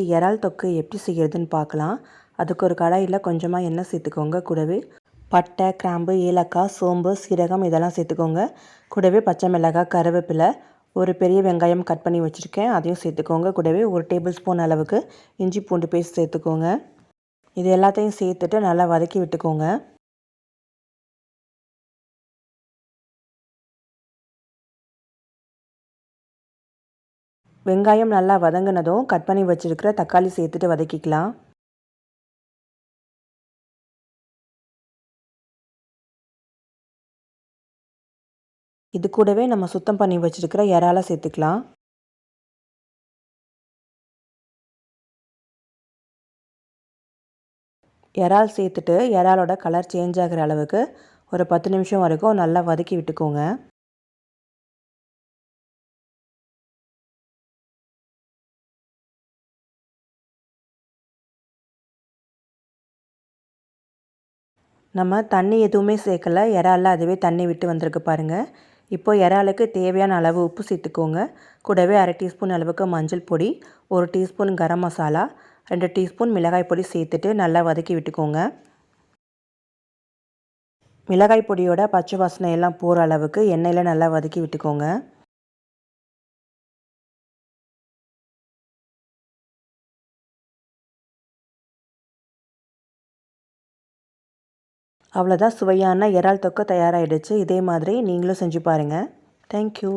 இறால் தொக்கு எப்படி செய்கிறதுன்னு பார்க்கலாம். அதுக்கு ஒரு கடாயில் கொஞ்சமாக எண்ணெய் சேர்த்துக்கோங்க. கூடவே பட்டை கிராம்பு ஏலக்காய் சோம்பு சீரகம் இதெல்லாம் சேர்த்துக்கோங்க. கூடவே பச்சை மிளகாய் கருவேப்பிலை ஒரு பெரிய வெங்காயம் கட் பண்ணி வச்சுருக்கேன். அதையும் சேர்த்துக்கோங்க. கூடவே ஒரு டேபிள் ஸ்பூன் அளவுக்கு இஞ்சி பூண்டு பேஸ்ட் சேர்த்துக்கோங்க. இது எல்லாத்தையும் சேர்த்துட்டு நல்லா வதக்கி விட்டுக்கோங்க. வெங்காயம் நல்லா வதங்கினதும் கட் பண்ணி வச்சுருக்கிற தக்காளி சேர்த்துட்டு வதக்கிக்கலாம். இது கூடவே நம்ம சுத்தம் பண்ணி வச்சுருக்கிற இறால சேர்த்துக்கலாம். இறால் சேர்த்துட்டு இறாலோட கலர் சேஞ்ச் ஆகிற அளவுக்கு ஒரு பத்து நிமிஷம் வரைக்கும் நல்லா வதக்கி விட்டுக்கோங்க. நம்ம தண்ணி எதுவுமே சேர்க்கல. இறாலில் அதுவே தண்ணி விட்டு வந்திருக்கு பாருங்கள் இப்போது இறாலுக்கு தேவையான அளவு உப்பு சேர்த்துக்கோங்க. கூடவே அரை டீஸ்பூன் அளவுக்கு மஞ்சள் பொடி ஒரு டீஸ்பூன் கரம் மசாலா ரெண்டு டீஸ்பூன் மிளகாய் பொடி சேர்த்துட்டு நல்லா வதக்கி விட்டுக்கோங்க. மிளகாய் பொடியோட பச்சை வாசனை எல்லாம் போகிற அளவுக்கு எண்ணெயில் நல்லா வதக்கி விட்டுக்கோங்க. அவ்வளோதான் சுவையான இறால் தொக்கு தயாராகிடுச்சு இதே மாதிரி நீங்களும் செஞ்சு பாருங்கள் தேங்க்யூ